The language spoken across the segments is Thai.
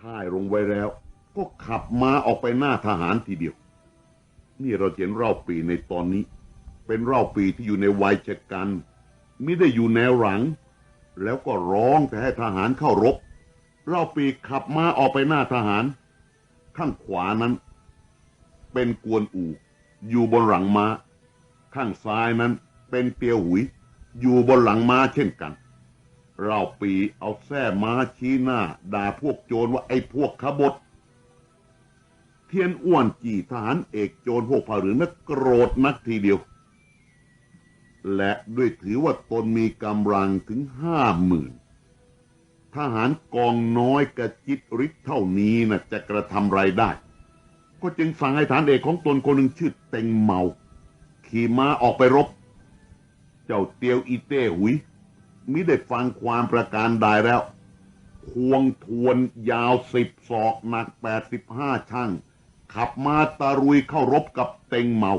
ค่ายลงไว้แล้ว ก็ขับม้าออกไปหน้าทหารทีเดียว นี่เราเห็นเล่าปีในตอนนี้ เป็นเล่าปีที่อยู่ในวัยชะกันไม่ได้อยู่แนวหลัง แล้วก็ร้องแต่ให้ทหารเข้ารบเล่าปีขับม้าออกไปหน้าทหาร ข้างขวานั้น เป็นกวนอู่ อยู่บนหลังม้า ข้างซ้ายนั้นเป็นเตียวหุย อยู่บนหลังม้าเช่นกัน เราปีเอาแส้ม้าชี้หน้า ด่าพวกโจรว่าไอ้พวกขบฏเทียนอ้วนจีทหารเอกโจรพวกผ่าหลือนักโกรธนักทีเดียว และด้วยถือว่าตนมีกำลังถึงห้าหมื่นทหารกองน้อยกระจิตริษเท่านี้นะจะกระทำไรได้ ก็จึงสั่งให้ฐานเอกของตนคนหนึ่งชื่อเต็งเมา ขี่ม้าออกไปรบ เจ้าเตียวอีเต้หุย มิได้ฟังความประการใดแล้ว ควงทวนยาวสิบศอกหนักแปดสิบห้าช่าง ขับมาตารุยเข้ารบกับเต็งเมา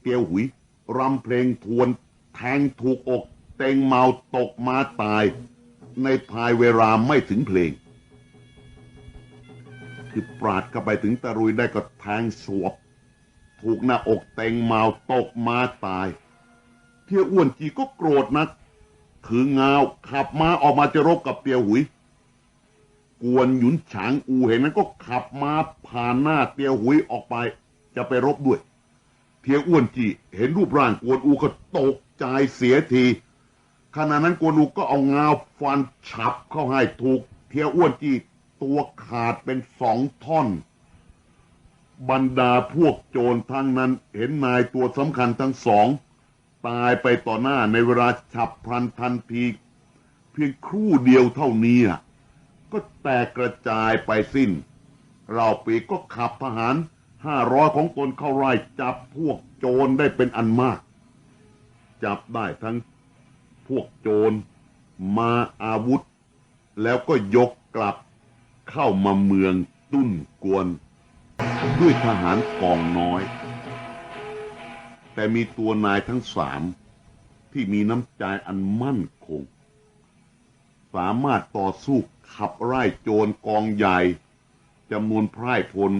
เตียวหุยรำเพลงทวนแทงถูกอกเต็งเมาตกมาตาย ในภายเวลาไม่ถึงเพลงคือปราดเข้าไปถึงตารุยได้ก็แทงสวบ ถูกหน้าอกเต็งเมาตกมาตาย เที่ยวอ้วนจีก็โกรธนัก ถือเงาขับมาออกมาจะรบกับเตียวหุย กวนหยุนฉางอูเห็นนั้นก็ขับมาผ่านหน้าเตียวหุยออกไป จะไปรบด้วย เทียวอ้วนจีเห็นรูปร่างกวนอูก็ตกใจเสียทีขณะนั้นกวนอูก็เอาเงาฟันฉับเข้าให้ถูก เทียวอ้วนจีตัวขาดเป็นสองท่อนบรรดาพวกโจรทั้งนั้นเห็นนายตัวสำคัญทั้งสอง ตายไปต่อหน้าในเวลาฉับพลันทันที เพียงครู่เดียวเท่านี้นะก็แตกกระจายไปสิ้น เราปีก็ขับทหารห้าร้อยของตนเข้าไล่จับพวกโจรได้เป็นอันมาก จับได้ทั้งพวกโจรมาอาวุธ แล้วก็ยกกลับเข้ามาเมืองตุ้นกวน ด้วยทหารกองน้อย แต่มีตัวนายทั้งสามที่มีน้ำใจอันมั่นคง สามารถต่อสู้ขับไล่โจรกองใหญ่จำนวนไพร่พล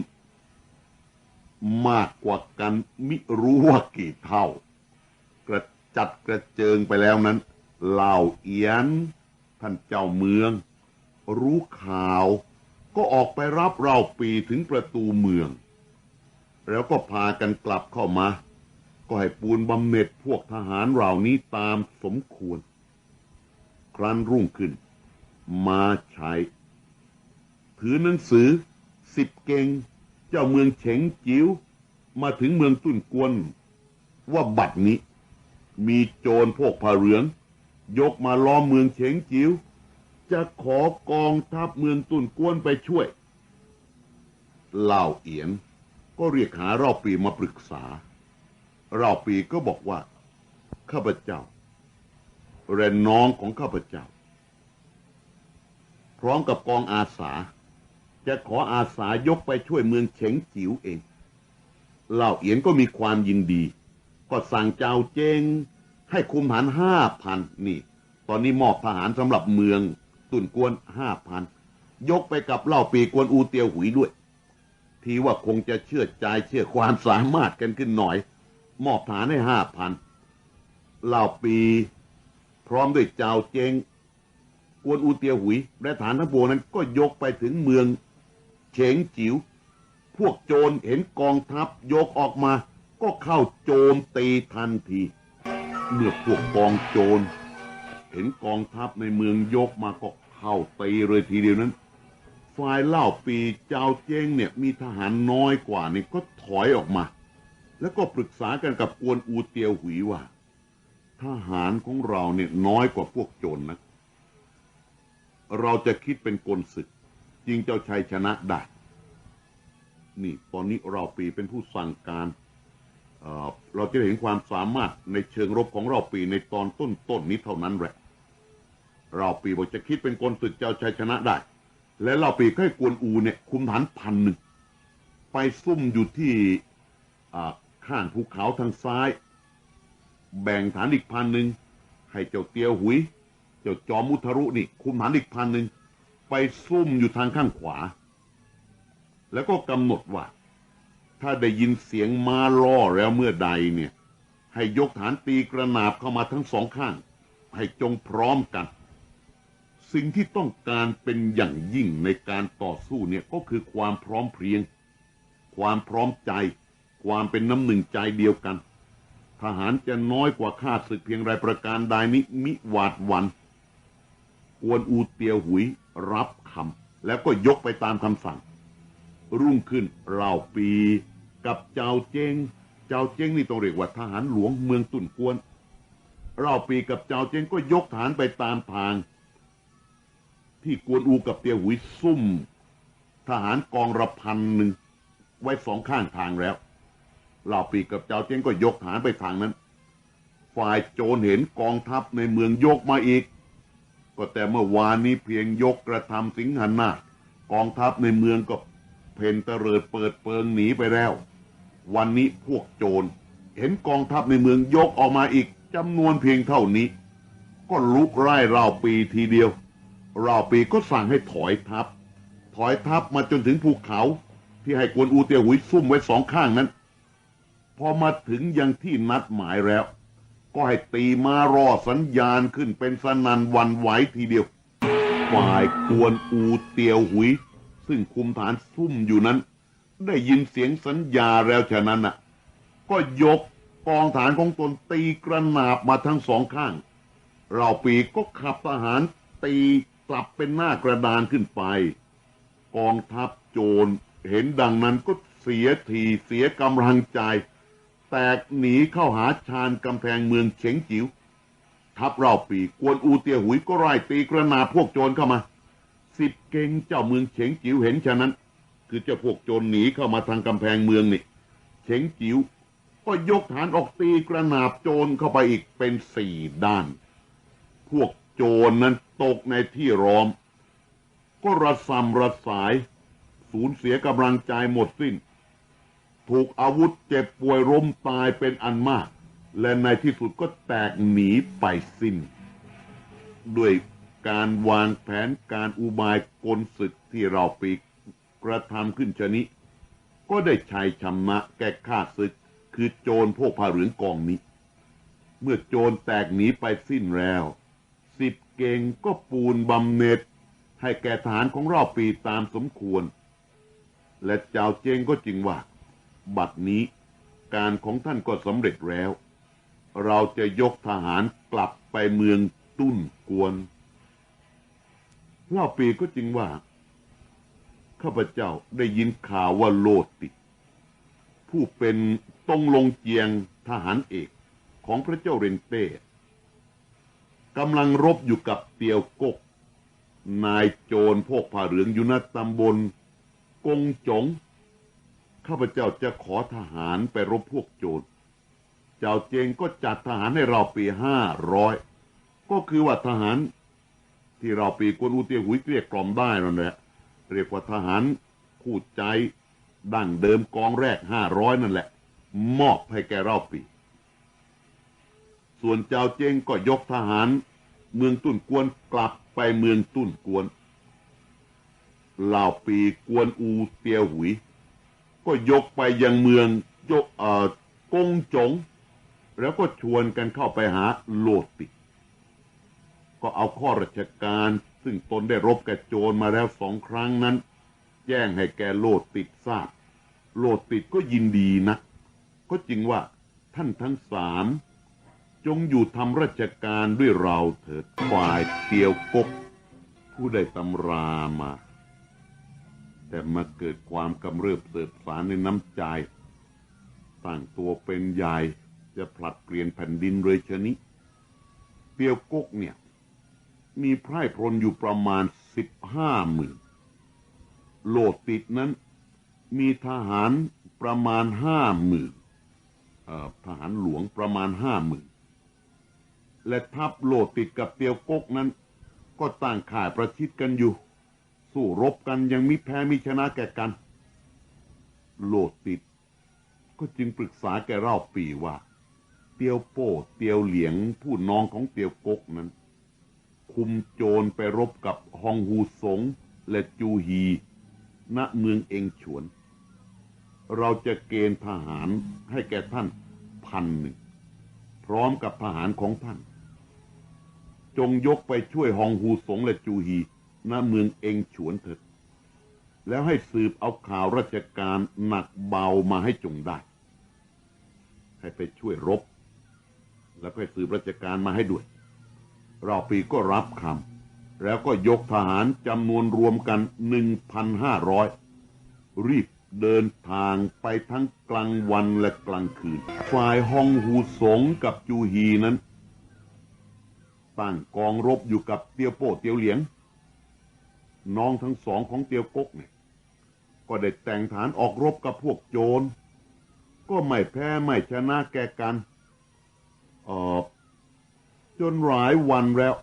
มากกว่ากันมิรู้ว่ากี่เท่า กระจัดกระเจิงไปแล้วนั้นเหล่าเอียน ท่านเจ้าเมือง รู้ข่าวก็ออกไปรับเราปีถึงประตูเมือง แล้วก็พากันกลับเข้ามา ก็ให้ปูนบำเหน็จพวกทหารเหล่านี้ตามสมควร ครั้นรุ่งขึ้น มาใช้ถือหนังสือสิบเกงเจ้าเมืองเฉงจิ๋วมาถึงเมืองตุ้นกวน ว่าบัดนี้ มีโจรพวกผาเหลือง ยกมาล้อมเมืองเฉงจิ๋วจะขอกองทัพเมืองตุ้นกวนไปช่วยเล่าเอียนก็เรียกหาเราปีมาปรึกษา เราปีก็บอกว่า ข้าพเจ้าเรนน้องของข้าพเจ้า พร้อมกับกองอาสา จะขออาสายกไปช่วยเมืองเฉงจิ๋วเองเหล่าเอียนก็มีความยินดี ก็สั่งเจ้าเจง ให้คุมฐานห้าพันนี่ ตอนนี้มอบทหารสำหรับเมืองตุนกวนห้าพันยกไปกับเหล่าปีกวนอูเตียวหุยด้วย ทีว่าคงจะเชื่อใจเชื่อความสามารถกันขึ้นหน่อย มอบฐานให้ห้าพันเหล่าปีพร้อมด้วยเจ้าเจง กวนอูเตียวหุย และฐานทั้งปวนั้นก็ยกไปถึงเมืองเฉงจิ๋วพวกโจรเห็นกองทัพยกออกมา ก็เข้าโจมตีทันที เมื่อพวกกองโจร เห็นกองทัพในเมืองยกมาก็เข้าตีเลยทีเดียวนั้นฝ่ายเล่าปีเจ้าเจ้งเนี่ยมีทหารน้อยกว่านี่ก็ถอยออกมา แล้วก็ปรึกษากันกับกวนอูเตียวหุยว่าทหารของเราเนี่ยน้อยกว่าพวกโจรนะเราจะคิดเป็นกลศึกจริงเจ้าชัยชนะได้ นี่ตอนนี้เราปีเป็นผู้สั่งการเเราจะเห็นความสามารถในเชิงรบของเราปีในตอนต้นๆนนี้เท่านั้นแหละ เราปีบอกจะคิดเป็นกลศึกเจ้าชัยชนะได้ และเราปีก็ให้กวนอูเนี่ยคุมฐานพันหนึ่งไปซุ่มอยู่ที่ ข้างภูเขาทางซ้าย แบ่งฐานอีกพันหนึ่งให้เจ้าเตียวหุย เจ้าจอมุทรุนี่คุมฐานอีกพันหนึ่งไปซุ่มอยู่ทางข้างขวา แล้วก็กำหนดว่า ถ้าได้ยินเสียงมาล่อแล้วเมื่อใดเนี่ย ให้ยกฐานตีกระนาบเข้ามาทั้งสองข้าง ให้จงพร้อมกัน สิ่งที่ต้องการเป็นอย่างยิ่งในการต่อสู้เนี่ยก็คือความพร้อมเพรียง ความพร้อมใจ ความเป็นน้ำหนึ่งใจเดียวกัน ทหารจะน้อยกว่าข้าศึกเพียงไรประการใดนี้มิหวาดหวันกวนอูเตียวหุยรับคำแล้วก็ยกไปตามคำสั่ง รุ่งขึ้นเล่าปีกับเจ้าเจงเจ้าเจงนี่ต้องเรียกว่าทหารหลวงเมืองตุ่นกวนเล่าปีกับเจ้าเจงก็ยกฐานไปตามทาง ที่กวนอูกับเตียวหุยซุ่ม ทหารกองระพันหนึ่งไว้สองข้างทางแล้ว เล่าปีกับเจ้าเจงก็ยกฐานไปทางนั้น ฝ่ายโจรเห็นกองทัพในเมืองยกมาอีก ก็แต่เมื่อวานนี้เพียงยกกระทำสิงหนนากองทัพในเมืองก็เพนเตริดเปิดเปิงหนีไปแล้ว วันนี้พวกโจร เห็นกองทัพในเมืองยกออกมาอีกจำนวนเพียงเท่านี้ ก็ลุกไล่ราวปีทีเดียวราวปีก็สั่งให้ถอยทัพ ถอยทัพมาจนถึงภูเขาที่ให้กวนอูเตียหุยซุ่มไว้สองข้างนั้น พอมาถึงยังที่นัดหมายแล้ว ก็ให้ตีมารอสัญญาณขึ้นเป็นสนันวันไหวทีเดียว ฝ่ายกวนอูเตียวหุย ซึ่งคุมฐานซุ่มอยู่นั้น ได้ยินเสียงสัญญาแล้วฉะนั้นน่ะ ก็ยกกองฐานของตนตีกระนาบมาทั้งสองข้าง เราปีก็ขับทหารตีกลับเป็นหน้ากระดานขึ้นไป กองทัพโจรเห็นดังนั้นก็เสียทีเสียกำลังใจ แตกหนีเข้าหาชานกำแพงเมืองเฉงจิ๋วทัพเราปีกวนอูเตียหุยก็ไล่ตีกระนาพวกโจรเข้ามา สิบเก่งเจ้าเมืองเฉงจิ๋วเห็นฉะนั้น คือเจ้าพวกโจรหนีเข้ามาทางกำแพงเมืองนี่เฉงจิ๋วก็ยกฐานออกตีกระนาบโจรเข้าไปอีกเป็นสี่ด้าน พวกโจรนั้นตกในที่ร้อม ก็ระสำระสาย สูญเสียกำลังใจหมดสิ้น ถูกอาวุธเจ็บป่วยล้มตายเป็นอันมาก และในที่สุดก็แตกหนีไปสิ้น ด้วยการวางแผนการอุบายกลศึกที่เราปีกระทำขึ้นชนิดก็ได้ชัยชนะแก่ข้าศึก คือโจรพวกผ้าเหลืองกองนี้ เมื่อโจรแตกหนีไปสิ้นแล้ว สิบเก่งก็ปูนบำเหน็จ ให้แก่ฐานของเราปีตามสมควร และเจ้าเจงก็จึงว่า บัดนี้ การของท่านก็สำเร็จแล้ว เราจะยกทหารกลับไปเมืองตุ้นกวนเล่าปีก็จึงว่า ข้าพเจ้าได้ยินข่าวว่าโลติผู้เป็นต้องลงเจียงทหารเอกของพระเจ้าเรนเต้กำลังรบอยู่กับเตียวกก นายโจรพวกผ่าเหลืองอยู่ณตำบล กงจง ข้าพเจ้าจะขอทหารไปรบพวกโจร เจ้าเจงก็จัดทหารให้เราปีห้าร้อยก็คือว่าทหารที่เราปีกวนอูเตียหุยเกลียกล่อมได้นั่นแหละเรียกว่าทหารคู่ใจดั้งเดิมกองแรกห้าร้อยนั่นแหละ มอบให้แกเราปี ส่วนเจ้าเจงก็ยกทหารเมืองตุ่นกวนกลับไปเมืองตุ่นกวนเหล่าปีกวนอูเตียวหุย ก็ยกไปยังเมืองโยเอ่อกงจง แล้วก็ชวนกันเข้าไปหาโลติก็เอาข้อราชการซึ่งตนได้รบกับโจรมาแล้วสองครั้งนั้น แจ้งให้แกโลติดทราบ โลติดก็ยินดีนะ ก็จริงว่าท่านทั้งสามจงอยู่ทำราชการด้วยเราเถิดฝ่ายเตียวกกผู้ได้ตำรามา แต่มาเกิดความกำเริบเสบสารในน้ำใจตั้งตัวเป็นใหญ่จะผลัดเปลี่ยนแผ่นดินเลยชนิดเตียวกกเนี่ย มีไพร่พลอยู่ประมาณสิบห้าหมื่นโลดติดนั้นมีทหารประมาณห้าหมื่นทหารหลวงประมาณห้าหมื่นและทัพโลดติดกับเตียวกกนั้น ก็ตั้งข่ายประชิดกันอยู่ สู้รบกันยังมิแพ้มิชนะแก่กัน โลดติด ก็จึงปรึกษาแกเล่าปีว่า เตียวโป้เตียวเหลียงผู้น้องของเตียวกกนั้นคคุมโจรไปรบกับฮองฮูสงและจูฮี ณเมืองเองฉวน เราจะเกณฑ์ทหารให้แก่ท่านพันหนึ่ง พร้อมกับทหารของท่าน จงยกไปช่วยฮองฮูสงและจูฮี ณเมืองเองฉวนเถิด แล้วให้สืบเอาข่าวราชการหนักเบามาให้จงได้ ให้ไปช่วยรบ แล้วก็ให้สืบราชการมาให้ด้วย เราปีก็รับคำแล้วก็ยกทหารจำนวนรวมกัน1,500รีบเดินทางไปทั้งกลางวันและกลางคืน ฝ่ายฮองฮูสงกับจูฮีนั้นตั้งกองรบอยู่กับเตียวโป้เตียวเหลียง น้องทั้งสองของเตียวกกเนี่ย ก็ได้แต่งฐานออกรบกับพวกโจร ก็ไม่แพ้ไม่ชนะแกกันเออจนหลายวันแล้ว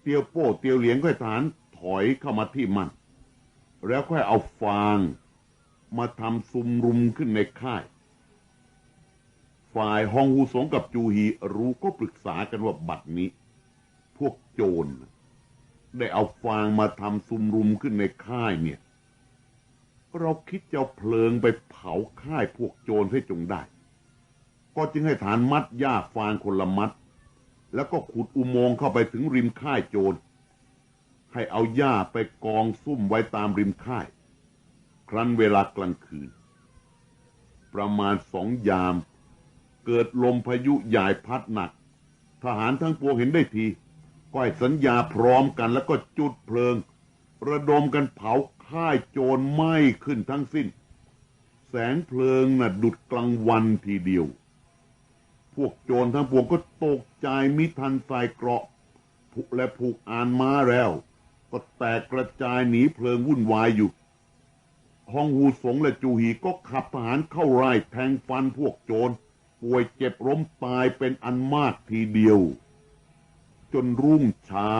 เตียวโป้เตียวเหลียงก็ให้ฐานถอยเข้ามาที่มัน แล้วค่อยเอาฟางมาทำซุมรุมขึ้นในค่าย ฝ่ายฮองฮูสงกับจูฮีรู้ก็ปรึกษากันว่าบัดนี้ พวกโจร ได้เอาฟางมาทำซุมรุมขึ้นในค่ายเนี่ย เราคิดจะเอาเพลิงไปเผาค่ายพวกโจรให้จงได้ ก็จึงให้ฐานมัดหญ้าฟางคนละมัด แล้วก็ขุดอุโมงค์เข้าไปถึงริมค่ายโจร ให้เอาหญ้าไปกองซุ่มไว้ตามริมค่าย ครั้นเวลากลางคืน ประมาณสองยาม เกิดลมพายุใหญ่พัดหนัก ทหารทั้งปวงเห็นได้ที ก็ให้สัญญาพร้อมกันแล้วก็จุดเพลิง ระดมกันเผาค่ายโจรไหม้ขึ้นทั้งสิ้น แสงเพลิงน่ะดุดกลางวันทีเดียว พวกโจรทั้งปวงก็ตกใจมิทันใส่เกราะและผูกอานม้าแล้ว ก็แตกกระจายหนีเพลิงวุ่นวายอยู่ฮองฮูสงและจูฮีก็ขับทหารเข้าไร่แทงฟันพวกโจรป่วยเจ็บล้มตายเป็นอันมากทีเดียว จนรุ่งเช้า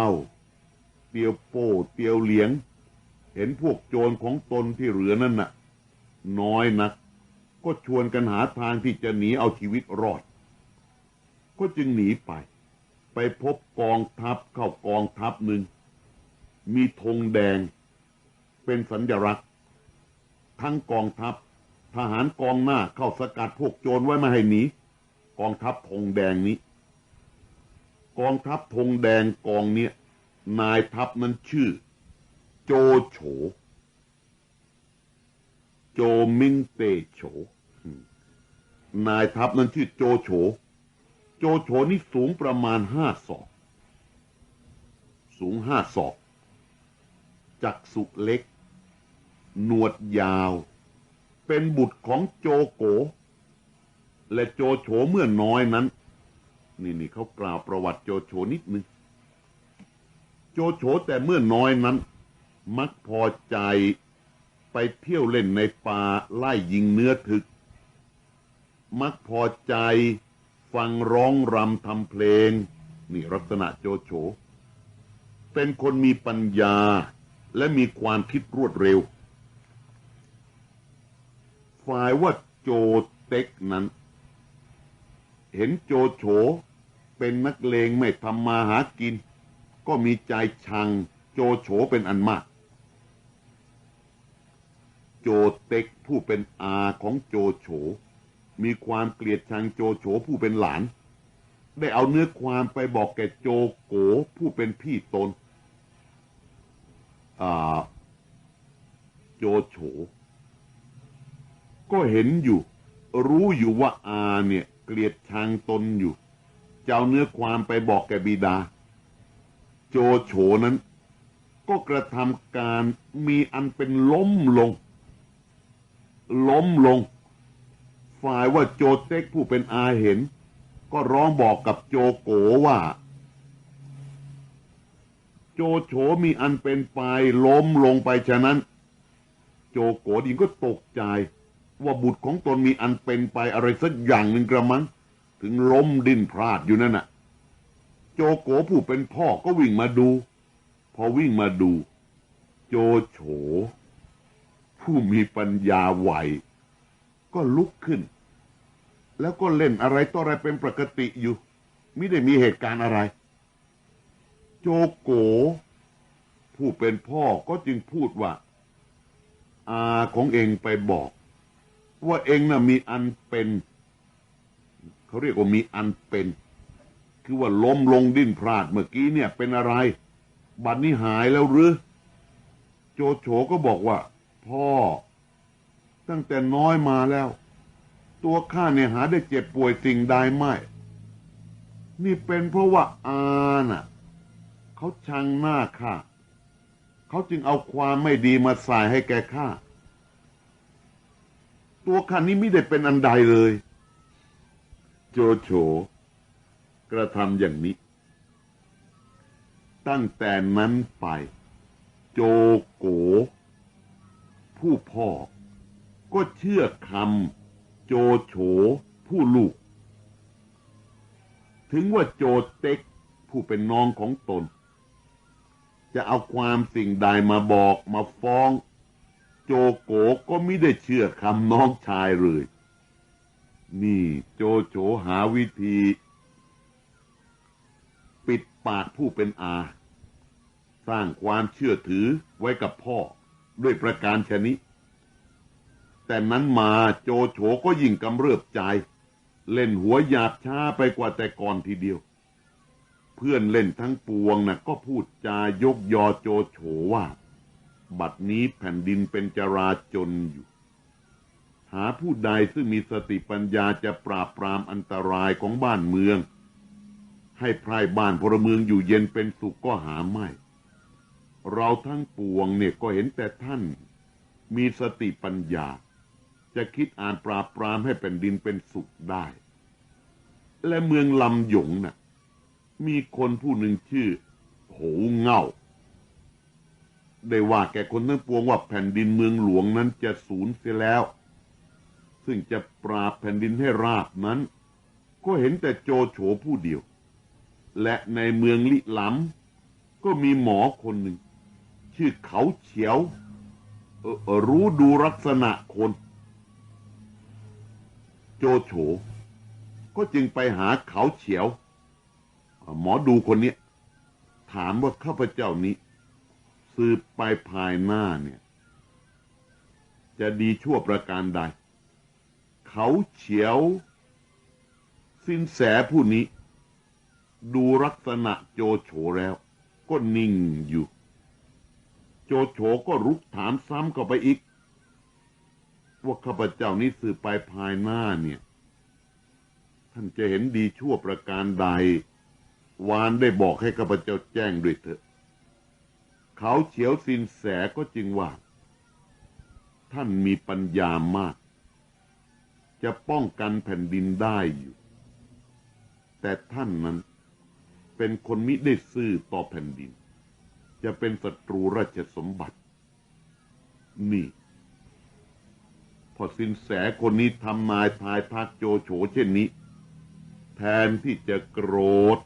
เตียวโป้เตียวเหลียง เห็นพวกโจรของตนที่เหลือนั่นน่ะ น้อยนัก ก็ชวนกันหาทางที่จะหนีเอาชีวิตรอด ก็จึงหนีไป ไปพบกองทัพเข้ากองทัพหนึ่ง มีธงแดง เป็นสัญลักษณ์ ทั้งกองทัพ ทหารกองหน้าเข้าสกัดพวกโจรไว้ไม่ให้หนีกองทัพธงแดงนี้ กองทัพธงแดงกองเนี้ยนายทัพนั้นชื่อ โจโฉ โจมิงเตโฉอืมนายทัพนั้นชื่อโจโฉ โจโฉนี่สูงประมาณห้าศอก สูงห้าศอก จักสุเล็ก หนวดยาว เป็นบุตรของโจโก และโจโฉเมื่อน้อยนั้น นี่นี่เขากล่าวประวัติโจโฉนิดนึง โจโฉแต่เมื่อน้อยนั้น มักพอใจไปเที่ยวเล่นในป่าไล่ยิงเนื้อถึก มักพอใจฟังร้องรำทำเพลง นี่ลักษณะโจโฉ เป็นคนมีปัญญาและมีความคิดรวดเร็ว ฝ่ายว่าโจเต็กนั้น เห็นโจโฉ เป็นนักเลงไม่ทำมาหากิน ก็มีใจชังโจโฉเป็นอันมาก โจเต็กผู้เป็นอาของโจโฉมีความเกลียดชังโจโฉผู้เป็นหลาน ได้เอาเนื้อความไปบอกแก่โจโกผู้เป็นพี่ตนอาโจโฉก็เห็นอยู่ รู้อยู่ว่าอาเนี่ยเกลียดชังตนอยู่ จะเอาเนื้อความไปบอกแกบิดา โจโฉนั้น ก็กระทำการมีอันเป็นล้มลง ล้มลง ฝ่ายว่าโจเต็กผู้เป็นอาเห็น ก็ร้องบอกกับโจโกว่า โจโฉมีอันเป็นไปล้มลงไปฉะนั้น โจโกดินก็ตกใจว่าบุตรของตนมีอันเป็นไปอะไรสักอย่างหนึ่งกระมัง ถึงล้มดิ้นพลาดอยู่นั่นน่ะ โจโกผู้เป็นพ่อก็วิ่งมาดู พอวิ่งมาดู โจโฉ ผู้มีปัญญาไหวก็ลุกขึ้น แล้วก็เล่นอะไรต่ออะไรเป็นปกติอยู่ไม่ได้มีเหตุการณ์อะไร โจโก ผู้เป็นพ่อก็จึงพูดว่า อาของเองไปบอก ว่าเองน่ะมีอันเป็น เขาเรียกว่ามีอันเป็น คือว่าล้มลงดิ้นพลาดเมื่อกี้เนี่ย เป็นอะไร บัดนี้หายแล้วหรือ โจโฉก็บอกว่า พ่อ ตั้งแต่น้อยมาแล้ว ตัวข้าเนี่ยหาได้เจ็บป่วยสิ่งใดไม่นี่เป็นเพราะว่าอาน่ะเขาชังหน้าข้าเขาจึงเอาความไม่ดีมาใส่ให้แกข้าตัวข้านี้ไม่ได้เป็นอันใดเลย โจโฉกระทำอย่างนี้ ตั้งแต่นั้นไป โจโก ผู้พ่อ ก็เชื่อคำโจโฉผู้ลูก ถึงว่าโจเต็กผู้เป็นน้องของตน จะเอาความสิ่งใดมาบอกมาฟ้อง โจโกก็ไม่ได้เชื่อคำน้องชายเลย นี่โจโฉหาวิธี ปิดปากผู้เป็นอา สร้างความเชื่อถือไว้กับพ่อด้วยประการชนิดแต่นั้นมาโจโฉก็ยิ่งกำเริบใจ เล่นหัวหยาบช้าไปกว่าแต่ก่อนทีเดียว เพื่อนเล่นทั้งปวงนะ่ะก็พูดจายกยอโจโฉว่า บัดนี้แผ่นดินเป็นจราจนอยู่ หาผู้ใดซึ่งมีสติปัญญาจะปราบปรามอันตรายของบ้านเมือง ให้ไพร่บ้านพลเมืองอยู่เย็นเป็นสุขก็หาไม่ เราทั้งปวงเนี่ยก็เห็นแต่ท่าน มีสติปัญญา จะคิดอ่านปราบปรามให้แผ่นดินเป็นสุขได้ และเมืองลำหยงน่ะ มีคนผู้หนึ่งชื่อโหเง่าได้ว่าแก่คนทั้งปวงว่าแผ่นดินเมืองหลวงนั้นจะสูญเสียแล้ว ซึ่งจะปราบแผ่นดินให้ราบนั้น ก็เห็นแต่โจโฉผู้เดียว และในเมืองลิหลำก็มีหมอคนหนึ่ง ชื่อเขาเฉียว รู้ดูลักษณะคน โจโฉก็จึงไปหาเขาเฉียว หมอดูคนนี้ถามว่าข้าพเจ้านี้ สืบไปภายหน้าเนี่ย จะดีชั่วประการใด เขาเฉียว สินแสผู้นี้ ดูลักษณะโจโฉแล้ว ก็นิ่งอยู่ โจโฉก็รุกถามซ้ำเข้าไปอีก ว่าข้าพเจ้านี้สืบไปภายหน้าเนี่ย ท่านจะเห็นดีชั่วประการใด วานได้บอกให้ข้าพเจ้าแจ้งด้วยเถอะ เขาเฉียวสินแสก็จึงว่า ท่านมีปัญญามาก จะป้องกันแผ่นดินได้อยู่ แต่ท่านนั้นเป็นคนมิได้ซื่อต่อแผ่นดิน จะเป็นศัตรูราชสมบัติ นี่ พอสินแสคนนี้ทำนายทายทักโจโฉเช่นนี้ แทนที่จะโกรธ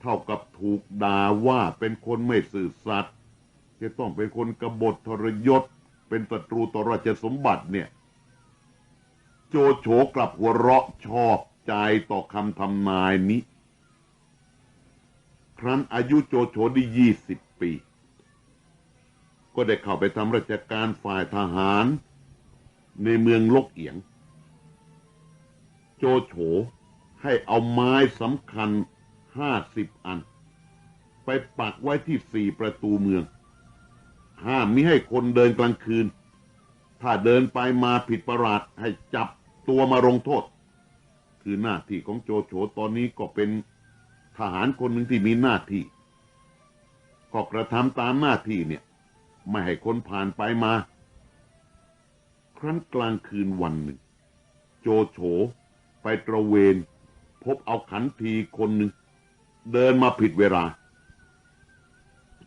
เท่ากับถูกด่าว่าเป็นคนไม่ซื่อสัตย์จะต้องเป็นคนกบฏทรยศ เป็นศัตรูต่อราชสมบัติเนี่ย โจโฉกลับหัวเราะชอบใจต่อคำทำนายนี้ ครั้นอายุโจโฉได้ยี่สิบปี ก็ได้เข้าไปทำราชการฝ่ายทหาร ในเมืองลกเอียง โจโฉให้เอาไม้สำคัญห้าสิบอัน ไปปักไว้ที่สี่ประตูเมือง ห้ามมิให้คนเดินกลางคืน ถ้าเดินไปมาผิดประหลาดให้จับตัวมาลงโทษ คือหน้าที่ของโจโฉตอนนี้ก็เป็นทหารคนหนึ่งที่มีหน้าที่ ก็กระทำตามหน้าที่เนี่ย ไม่ให้คนผ่านไปมา ครั้นกลางคืนวันหนึ่ง โจโฉไปตระเวนพบเอาขันทีคนหนึ่ง เดินมาผิดเวลา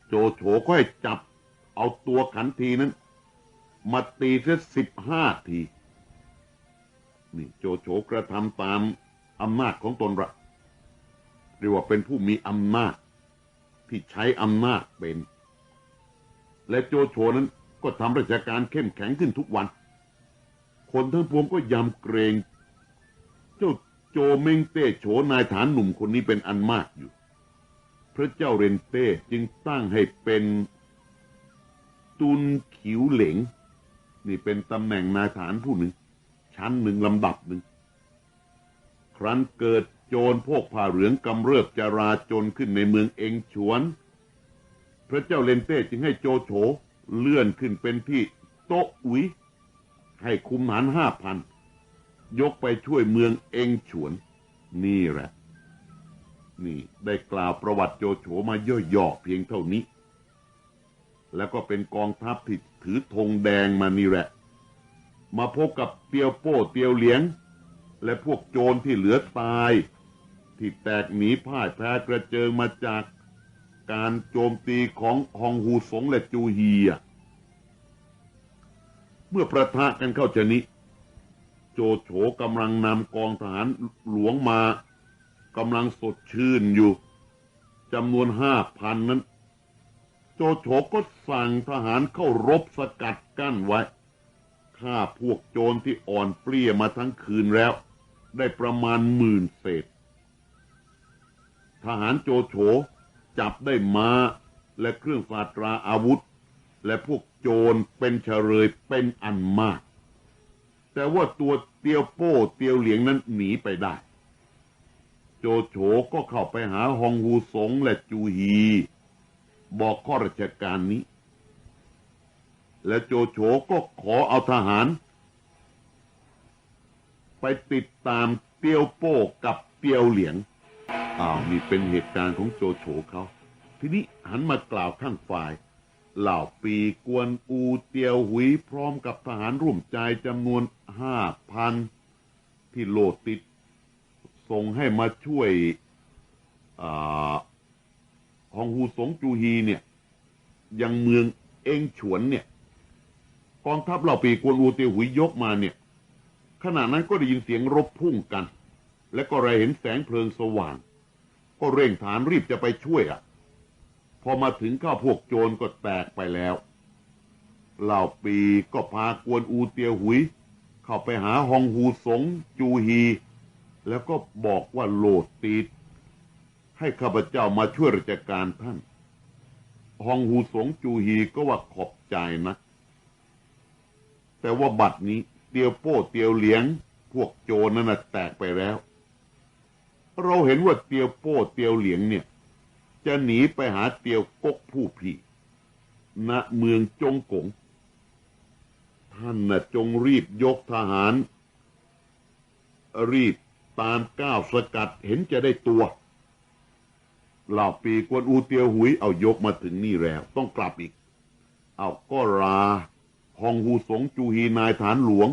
โจโฉก็ให้จับเอาตัวขันทีนั้น มาตีเสียสิบห้าที นี่โจโฉกระทำตามอำนาจของตนละเรียกว่าเป็นผู้มีอำนาจ ที่ใช้อำนาจเป็น และโจโฉนั้นก็ทำราชการเข้มแข็งขึ้นทุกวัน คนทั้งปวงก็ยำเกรง เจ้าโจเมงเต้โฉนายฐานหนุ่มคนนี้เป็นอันมากอยู่ พระเจ้าเรนเต้จึงตั้งให้เป็นตุนขิวเหลง นี่เป็นตำแหน่งนายฐานผู้หนึ่ง ชั้นหนึ่งลำดับหนึ่ง ครั้นเกิดโจรพวกผ่าเหลืองกำเริบจราจนขึ้นในเมืองเองฉวน พระเจ้าเลนเต้จึงให้โจโฉเลื่อนขึ้นเป็นที่โตอุยให้คุมหารห้าพัน ยกไปช่วยเมืองเองฉวน นี่แหละ นี่ได้กล่าวประวัติโจโฉมาย่อๆเพียงเท่านี้ แล้วก็เป็นกองทัพที่ถือธงแดงมานี่แหละ มาพบกับเตียวโป้เตียวเหลียง และพวกโจรที่เหลือตาย ที่แตกหนีพ่ายแพ้กระเจิงมาจากการโจมตีของฮองฮูสงและจูฮีเมื่อประทะกันเข้าชนิโจโฉกำลังนำกองทหารหลวงมากำลังสดชื่นอยู่จำนวนห้าพันนั้น โจโฉก็สั่งทหารเข้ารบสกัดกั้นไว้ฆ่าพวกโจรที่อ่อนเปลี้ยมาทั้งคืนแล้ว ได้ประมาณหมื่นเศษ ทหารโจโฉจับได้มาและเครื่องฟาตราอาวุธ และพวกโจรเป็นเฉลยเป็นอันมาก แต่ว่าตัวเตียวโป้เตียวเหลียงนั้นหนีไปได้ โจโฉก็เข้าไปหาฮองฮูสงและจูฮี บอกข้อราชการนี้ และโจโฉก็ขอเอาทหาร ไปติดตามเตียวโป้กับเตียวเหลียงอ้าวนี่เป็นเหตุการณ์ของโจโฉเขาทีนี้หันมากล่าวข้างฝ่าย เหล่าปีกวนอูเตียวหุยพร้อมกับทหารร่วมใจจำนวนห้าพันที่โลดติด ส่งให้มาช่วยอา ฮองฮูสงจูฮีเนี่ยยังเมืองเองฉวนเนี่ย กองทัพเหล่าปีกวนอูเตียวหุยยกมาเนี่ย ขณะนั้นก็ได้ยินเสียงรบพุ่งกัน และก็ได้เห็นแสงเพลิงสว่าง ก็เร่งฐานรีบจะไปช่วยอะ พอมาถึงข้าพวกโจรก็แตกไปแล้ว เหล่าปีก็พากวนอูเตียวหุย เข้าไปหาฮองฮูสงจูฮี แล้วก็บอกว่าโหลดตีด ให้ข้าพเจ้ามาช่วยราชการท่าน ฮองฮูสงจูฮีก็ว่าขอบใจนะ แต่ว่าบัดนี้เตียวโป้เตียวเหลียง พวกโจรนั่นแตกไปแล้ว เราเห็นว่าเตียวโป้เตียวเหลียงเนี่ย จะหนีไปหาเตียวกกผู้พี่ณเมืองจงกง ท่านน่ะจงรีบยกทหาร รีบตามก้าวสกัดเห็นจะได้ตัว เหล่าปีกวนอูเตียวหุยเอายกมาถึงนี่แล้ว ต้องกลับอีก เอาก็ลาฮองฮูสงจูฮีนายฐานหลวง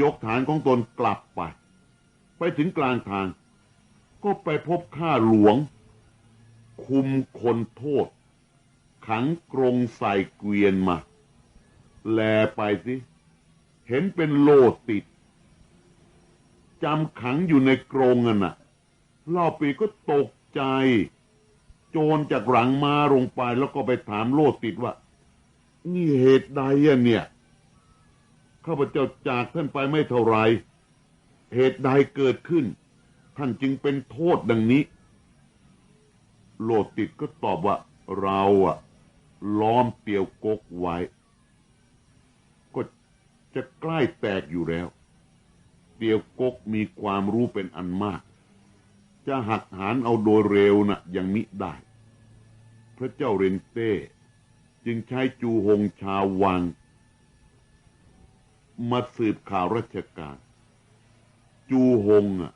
ยกฐานของตนกลับไป ไปถึงกลางทาง ก็ไปพบข้าหลวง คุมคนโทษ ขังกรงใส่เกวียนมา แลไปสิ เห็นเป็นโลติดจำขังอยู่ในกรงอะน่ะเล่าปีก็ตกใจ โจรจากหลังมาลงไปแล้วก็ไปถามโลติดว่า นี่เหตุใดอะเนี่ยข้าพเจ้าจากท่านไปไม่เท่าไร เหตุใดเกิดขึ้น ท่านจึงเป็นโทษดังนี้ โลติดก็ตอบว่าเราอะล้อมเตียวกกไว้ ก็จะใกล้แตกอยู่แล้ว เตียวกกมีความรู้เป็นอันมาก จะหักหานเอาโดยเร็วนะ่ะยังมิได้ พระเจ้าเรนเต้จึงใช้จูหงชาววัง มาสืบข่าวราชการ จูหงอะ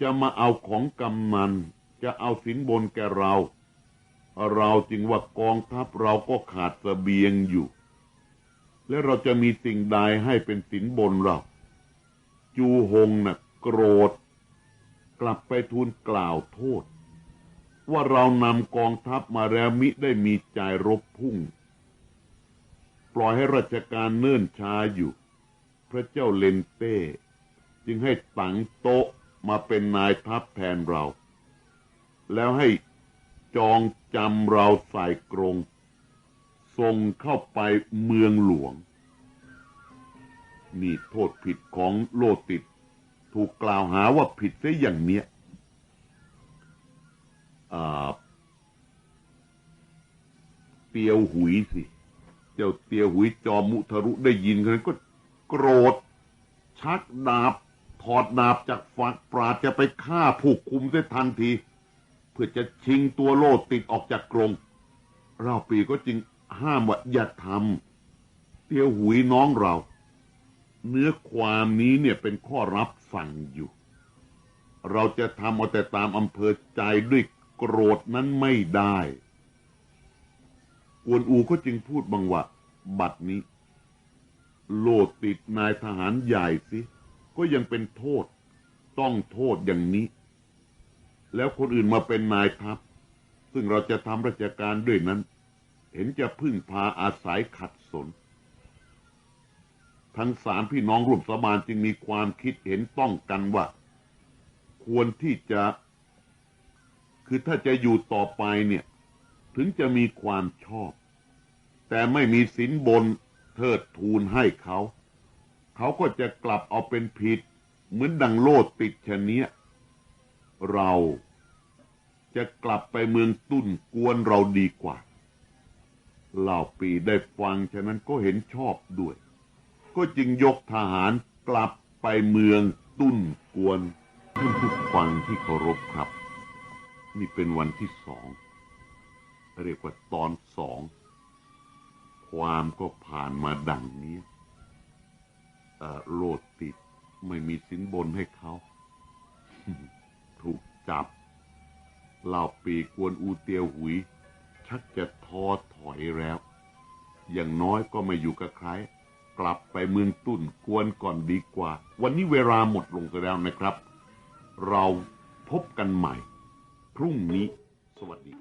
จะมาเอาของกำนัน จะเอาสินบนแกเรา เราจึงว่ากองทัพเราก็ขาดสเสบียงอยู่ และเราจะมีสิ่งใดให้เป็นสินบนเรา จูหงน่ะโกรธ กลับไปทูลกล่าวโทษ ว่าเรานำกองทัพมาแล้วมิได้มีใจรบพุ่ง ปล่อยให้ราชการเนิ่นช้าอยู่ พระเจ้าเลนเต้ จึงให้ตังโต๊ะมาเป็นนายทัพแทนเรา แล้วให้จองจำเราใส่กรงส่งเข้าไปเมืองหลวง นี่โทษผิดของโลติด ถูกกล่าวหาว่าผิดซะอย่างเนี้ยเตียวหุยสิ เจ้าเตียวหุยจอมมุทะรุได้ยินกันก็โกรธ ชักดาบ ถอดดาบจากฝักปราดจะไปฆ่าผู้คุมเสียทันที เพื่อจะชิงตัวโลดติดออกจากกรงเราปีก็จึงห้ามว่าอย่าทำเตียวหุยน้องเรา เนื้อความนี้เนี่ยเป็นข้อรับฟังอยู่ เราจะทำเอาแต่ตามอำเภอใจด้วยโกรธนั้นไม่ได้ กวนอูก็จึงพูดบางว่า บัดนี้ โลดติดนายทหารใหญ่สิ ก็ยังเป็นโทษ ต้องโทษอย่างนี้ แล้วคนอื่นมาเป็นนายทัพ ซึ่งเราจะทำราชการด้วยนั้น เห็นจะพึ่งพาอาศัยขัดสน ทั้งสามพี่น้องร่วมสาบานจึงมีความคิดเห็นต้องกันว่า ควรที่จะ คือถ้าจะอยู่ต่อไปเนี่ย ถึงจะมีความชอบ แต่ไม่มีสินบนเทิดทูนให้เขา เขาก็จะกลับเอาเป็นผิด เหมือนดังโลดติดชะเนี้ย เราจะกลับไปเมืองตุ้นกวนเราดีกว่าเหล่าปีได้ฟังฉะนั้นก็เห็นชอบด้วย ก็จึงยกทหารกลับไปเมืองตุ้นกวนท่านผู้ฟังที่เคารพครับ นี่เป็นวันที่สองเรียกว่าตอนสอง ความก็ผ่านมาดังนี้เอ่โลดติดไม่มีสินบนให้เขา ถูกจับเหล่าปีกวนอูเตียวหุย ชักจะท้อถอยแล้ว อย่างน้อยก็ไม่อยู่กับใคร กลับไปเมืองตุ่นกวนก่อนดีกว่า วันนี้เวลาหมดลงแล้วนะครับ เราพบกันใหม่ พรุ่งนี้ สวัสดี